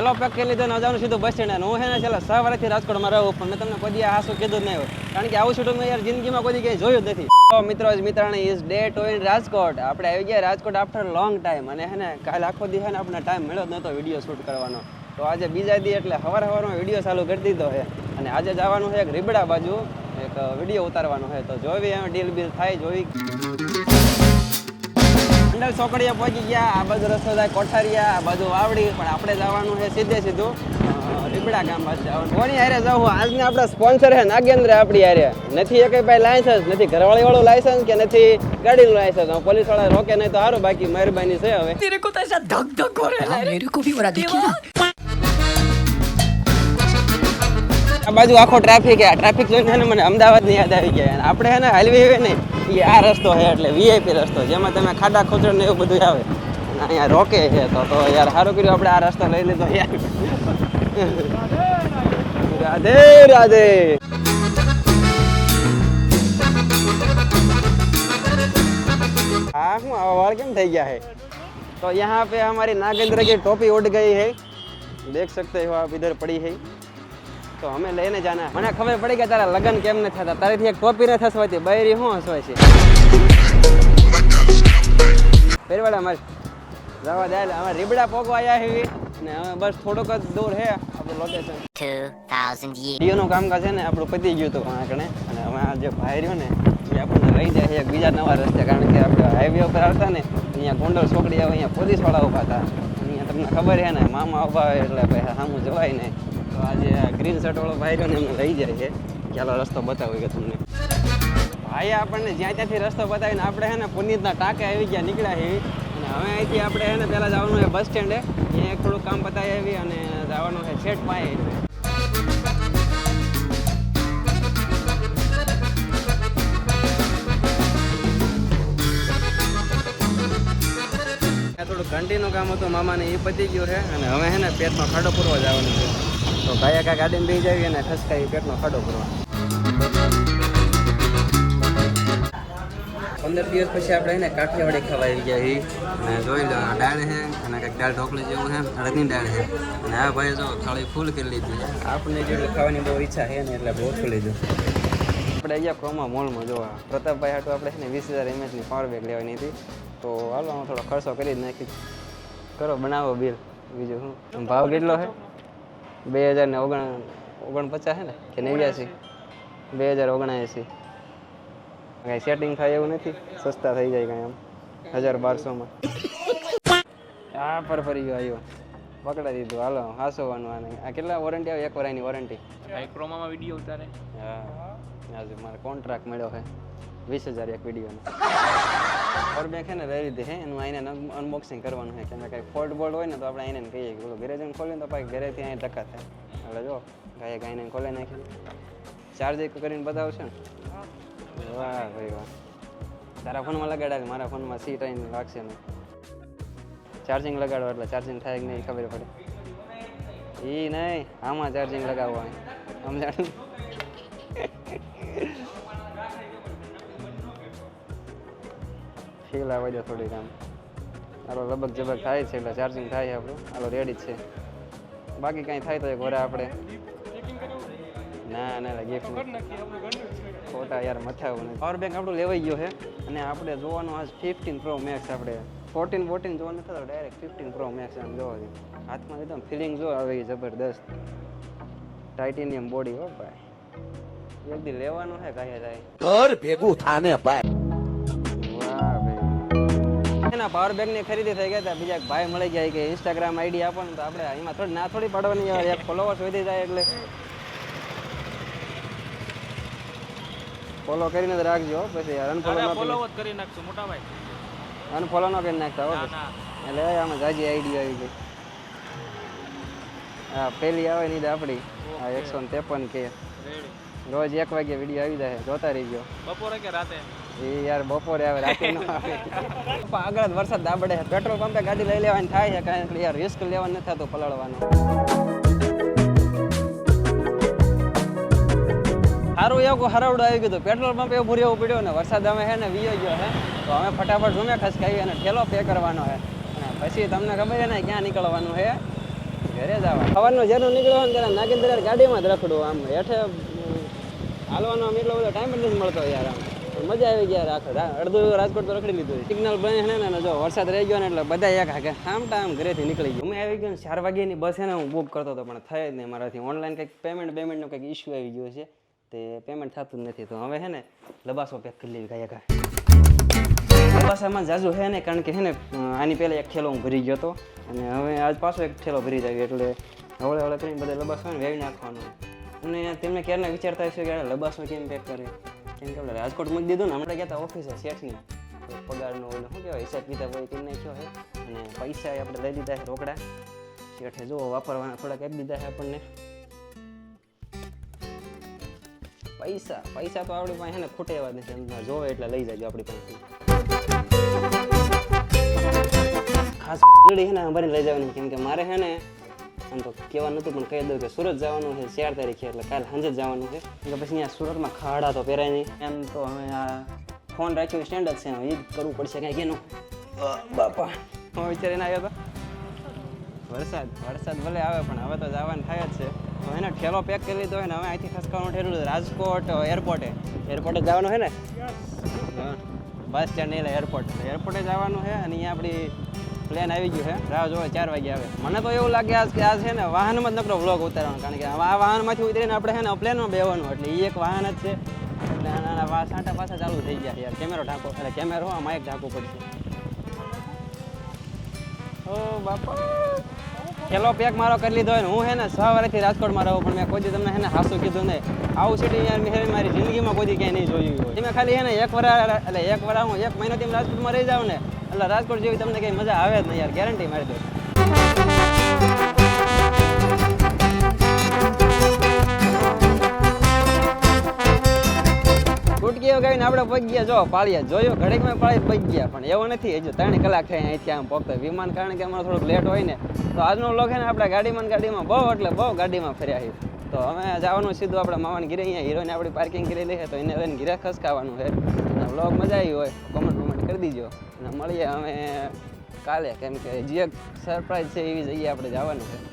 પેલો પેક કરી લીધો ને જવાનું સીધું બસ સ્ટેન્ડ હું હે ને છેલ્લા છ વર્ષથી રાજકોટમાં રહું પણ મેં તમને કોઈ હાસું કીધું નહીં કારણ કે આવું છૂટું મેં યાર જિંદગીમાં કોઈ ક્યાંય જોયું નથી. તો મિત્રો મિત્રાણી is day two in Rajkot. આપણે આવી ગયા રાજકોટ આફ્ટર લોંગ ટાઈમ અને હે ને, કાલે આખો દી ને આપણે ટાઈમ મળ્યો જ નહોતો વીડિયો શૂટ કરવાનો. તો આજે બીજા દી એટલે હવાર સવારમાં વીડિયો ચાલુ કરી દીધો છે. અને આજે જવાનું છે એક રીબડા બાજુ, એક વીડિયો ઉતારવાનો છે. તો જોવી એમ ડીલ બીલ થાય જોવી મંડળ સોકડીયા પહોંચી ગયા. આ બાજુ રસ્તો થાય કોઠારિયા આ બાજુ વાવડી પણ આપણે જવાનું છે સીધે સીધું રીબડા ગામ પાસે કોની હારે જવું? આજને આપણા સ્પોન્સર છે નાગેન્દ્ર આપણી હારે. નથી એક ભાઈ લાયસન્સ નથી ઘરવાળી વાળું લાયસન્સ કે નથી ગાડીનું લાયસન્સ પોલીસવાળા રોકે નહીં તો સારું બાકી મહેરબાની છે હવે. ધક ધક કરે મેરે કો ભી બરા દેખ્યા આ બાજુ આખો ટ્રાફિક આ ટ્રાફિક જોઈને છે ને મને અમદાવાદની યાદ આવી ગયા અને આપણે છે ને હાલવી હોય ને એ આ રસ્તો છે એટલે વીઆઈપી રસ્તો જેમાં તમે ખાડા ખોચડ ને એવું બધું આવે અને અહીંયા રોકે છે તો તો યાર સારું કર્યું આપણે આ રસ્તો લઈ લીધો યાર રાધે રાધે हाँ हूँ आवाज केम થઈ ગયા है तो यहाँ पे हमारी नागेंद्र की टोपी उड़ गई है देख सकते हो आप इधर पड़ी है તો અમે લઈને જાના. મને ખબર પડી કે તારા લગ્ન કેમ ન થતા? તારીથી એક ટોપી ન થસવાતી બૈરી શું હસવાય છે? ફેરવાડા મારે. જવા દે અમે રીબડા પોગવા આવ્યા હેવી ને હવે બસ થોડોક જ દૂર છે આપણું લોકેશન 2,000 years. ડીઓનું કામકાજ છે ને આપણું પતી ગયું હતું કણે અને હવે આ જે ભાઈ રહ્યો ને એ આપણને લઈ જાય એક બીજા નવા રસ્તે. કારણ કે આપણે હાઈવે ઉપર આવતા ને અહીંયા ગોંડલ છોકરી આવે અહીંયા પોલીસવાળા ઊભા હતા. અહીંયા તમને ખબર છે ને મામા ઊભા હોય એટલે ભાઈ સામું જવાય નહીં તો આજે ગ્રીન શર્ટ વાળો ભાઈ રહ્યો ને એમને લઈ જાય છે. ચાલો રસ્તો બતાવ્યો કે તમને. ભાઈ આપણને જ્યાં ત્યાંથી રસ્તો બતાવીને આપણે છે ને પુનીતના ટાંકે આવી ગયા, નીકળ્યા છે અને હવે અહીંથી આપણે હે ને પહેલાં જવાનું છે બસ સ્ટેન્ડે. અહીંયા એક થોડું કામ બતાવી આવી અને જવાનું છે છેટ પાય થોડું ઘંટીનું કામ હતું, મામાને એ પતી ગયું છે. અને હવે હે ને પેટમાં ખાડો પૂરવા જવાનું છે. તો ભાઈ કાંઈ ગાડીને બે જાવી અને ખસકાઈ પેટનો ખાડો કરવા પંદર દિવસ પછી આપણે એને કાઠિયાવાડી ખાવા આવી ગયા અને જોઈ લો દાળ છે, અને કંઈક દાળ ઢોકળી જેવું છે, અડદની દાળ છે. અને આ ભાઈ જો થાળી ફૂલ કરી લીધી આપણને જેટલી ખાવાની બહુ ઈચ્છા છે ને, એટલે બહુ ઓછું લીધું. આપણે અહીંયા ક્રોમા મોલમાં જોવા પ્રતાપભાઈ હાટું આપણે છે ને વીસ હજાર એમએચની પાવર બેગ લેવાની હતી. તો હાલો, હું થોડો ખર્ચો કરી નાખી કરો, બનાવો બિલ બીજું શું? ભાવ કેટલો છે? બે હજાર ને ઓગણ ઓગણપચાસ છે ને? કે નેવ્યાસી? બે હજાર ઓગણએંસી. કાંઈ સેટિંગ થાય એવું નથી? સસ્તા થઈ જાય કાંઈ આમ. હજાર બારસોમાં. આ પર ફરી ગયો આવ્યો પકડાઈ દીધું. હાલો હાસોવાનું આને. આ કેટલા વોરંટી આવે? એક વરાયની વોરંટી ક્રોમામાં વીડિયો ઉતારે. હા. આજે મારે કોન્ટ્રાક્ટ મળ્યો છે. વીસ હજાર એક વિડીયોનો પર બે છે ને રહી લીધી છે એનું આઈને અનબોક્સિંગ કરવાનું છે કેમ કે કંઈ ફોલ્ટ બોલ્ટ હોય ને તો આપણે આઈને કહીએ કે ગેરેજ જઈને ખોલીને તો પાછી ઘરેથી અહીં ટકા થાય. એટલે જો, ગાય ગાયને ખોલી નાખી ચાર્જ એક કરીને બતાવશે ને? વાહ ભાઈ વાહ. તારા ફોનમાં લગાડાય મારા ફોનમાં સી ટાઈમ લાગશે ને ચાર્જિંગ લગાડો એટલે ચાર્જિંગ થાય કે નહીં ખબર પડે. એ નહીં, આમાં ચાર્જિંગ લગાવવા સમજાણું? ફીલ આવે છે થોડીક આમ. હાલો લબક જબક થાય છે એટલે ચાર્જિંગ થાય આપણું. હાલો રેડી છે. બાકી કાંઈ થાય તો એક વરે આપણે. ના ના ગિફ્ટ ખોટા યાર મથાવું નહીં પાવર બેંક આપણું લેવાઈ ગયો છે. અને આપણે જોવાનું આજ ફિફ્ટીન પ્રો મેક્સ આપણે. ફોર્ટીન ફોર્ટીન નથી થતો ડાયરેક્ટ ફિફ્ટીન પ્રો મેક્સ આમ જોવા હાથમાં લીધો ફિલિંગ જો આવે જબરદસ્ત. ટાઇટેનિયમ બોડી હો ભાઈ. એક દી લેવાનું છે કાંઈ થાય. ઘર ભેગું થાને ભાઈ. એના પાવર બેંકની ખરીદી થઈ ગયા હતા. બીજા એક ભાઈ મળી ગયા કે ઇન્સ્ટાગ્રામ આઈડી આપો ને તો આપણે એમાં થોડી ના થોડી પાડવાની યાર એક ફોલોવર્સ વધી જાય એટલે. ફોલો કરીને જ રાખજો પછી યાર અનફોલો ન ફોલો જ કરી નાખશું મોટા ભાઈ. અનફોલો ન કરી નાખતા હો એટલે આમાં જાજી આઈડી આવી ગઈ. હા પેલી આવે તો આપણી આ એકસો ને ત્રેપન કે. રોજ એક વાગે વીડિયો આવી જાય. જોતા રહી ગયો બપોરે કે રાતે? યાર, બપોરે આવે, રાતે આગળ જ વરસાદ દાબડે પેટ્રોલ પંપે ગાડી લઈ લેવાની થાય છે કારણ કે યાર રિસ્ક લેવાનું નથી થતું પલળવાનું. સારું એવું હરાવડું આવી ગયું પેટ્રોલ પંપ એવું ભૂર્યો પડ્યો ને વરસાદ અમે છે ને વીયો ગયો છે. તો અમે ફટાફટ રૂમે ખસકાવી અને ઠેલો પે કરવાનો છે. અને પછી તમને ખબર છે ને ક્યાં નીકળવાનું છે? ઘરે જવા સવારનો સવારનું નીકળ્યો ને ત્યારે નાગેન્દ્ર ગાડીમાં જ રખડું આમ. હેઠે હાલવાનો આમ એટલો બધો ટાઈમ જ નથી મળતો યાર આમ. મજા આવી ગયા આખો અડધું રાજકોટ તો રખડી લીધું સિગ્નલ બને છે ને જો વરસાદ રહી ગયો ને એટલે બધા એક હાકે આમ ટાઈમ ઘરેથી નીકળી ગયો. અમે આવી ગયો ને, ચાર વાગ્યાની બસ છે ને, હું બુક કરતો હતો, પણ થાય જ નહીં મારાથી. ઓનલાઈન કંઈક પેમેન્ટ પેમેન્ટનો કંઈક ઇસ્યુ આવી ગયો છે, તે પેમેન્ટ થતું જ નથી. તો હવે છે ને, લબાસો પેક કરી લેવી કાંઈ કાંઈ લબાસામાં જાજુ હે ને, કારણ કે હે ને આની પહેલાં એક ઠેલો હું ભરી ગયો હતો. અને હવે આજ પાછો એક ઠેલો ભરી જાય એટલે હવળે હવળે કરીને બધા લબાસો વેવી નાખવાનું. અને તેમને ક્યારના વિચારતા હશે કે લબાસો કેમ પેક કરે? કેમ કે રાજકોટમાં રાજકોટ મૂકી દીધું ને, હમણાં ગયા હતા ઓફિસે શેઠની. પગારનો ઓલો, શું કહેવાય, હિસાબ કિતાબ હોય કરી નાખ્યો છે અને પૈસા આપણે લઈ લીધા છે રોકડા. શેઠે જુઓ, વાપરવાના થોડાક આપી દીધા છે આપણને. પૈસા પૈસા તો આપણી પાસે ને ખૂટે એવા જ નથી અંદર જોવે એટલે લઈ જાજો આપણી પાસેથી ખાસ ગળી છે ને ભરીને લઈ જવાની. કેમ કે મારે છે ને આમ તો કહેવા નહોતું પણ કહી દઉં કે સુરત જવાનું છે ચાર તારીખે એટલે કાલે સાંજે જવાનું છે. એટલે પછી અહીંયા સુરતમાં ખાડા તો પહેરાય નહીં. એમ તો હવે આ ફોન રાખ્યો સ્ટેન્ડ જ છે એ જ કરવું પડશે કાંઈક એનું બાપા. હું વિચારીને આવ્યો હતો. વરસાદ વરસાદ ભલે આવે પણ હવે તો જવાનું થાય જ છે. તો એને ઠેલો પેક કરી લીધો હોય ને હવે અહીંથી ખસકાવાનું ઠેરું છે. રાજકોટ એરપોર્ટે એરપોર્ટે જવાનું છે ને? બસ સ્ટેન્ડ નહીં એરપોર્ટ એરપોર્ટે જવાનું છે અને અહીંયા આપણી પ્લેન આવી ગયું છે. રાહ જોવે ચાર વાગે આવે. મને તો એવું લાગે કે આ છે ને વાહનમાં જ નકરો વ્લોગ ઉતારવાનો, કારણ કે આ વાહનમાંથી ઉતરીને આપણે છે ને પ્લેનમાં બેવાનું એટલે એ એક વાહન જ છે. એટલે વા, સાંટા પાછા ચાલુ થઈ ગયા યાર. કેમેરો ઢાંકો, એટલે કેમેરો આ માઇક ઢાંકવું પડશે. ઓ બાપા. પેલો પેક મારો કરી લીધો હોય ને, હું હે ને સવારેથી રાજકોટમાં રહું, પણ મેં કોઈ દી તમને હે ને હાસું કીધું નહીં. આવું સિટી યાર, મેં મારી જિંદગીમાં કોઈ ક્યાંય નહીં જોયું હોય. મેં ખાલી હે ને એક વરા એટલે એક વરા હું એક મહિનાથી રાજકોટમાં રહી જાઉં ને એટલે રાજકોટ જેવી તમને કંઈ મજા આવે જ નહીં યાર ગેરંટી મારી દઉં. કુટકીઓ ગાઈને આપણે પગ ગયા, જો પાળીએ જોયો ઘડીકમાં પાળી પગ ગયા, પણ એવો નથી. હજુ ત્રણ કલાક થાય અહીંથી આમ પગતો વિમાન કારણ કે અમારે થોડુંક લેટ હોય ને, તો આજનો લોક ને આપણે ગાડીમાં ગાડીમાં બહુ, એટલે બહુ ગાડીમાં ફર્યા છીએ. તો અમે જવાનું સીધું આપણે મામાન ગીરે અહીંયા, હીરોને આપણી પાર્કિંગ કરી લઈએ, તો એને ગીરે ખસકાવાનું છે. વ્લોગ મજા આવી હોય કોમેન્ટ કરી દીજો. અને મળીએ અમે કાલે. કેમ કે જે સરપ્રાઈઝ છે એવી જગ્યાએ આપણે જવાનું છે.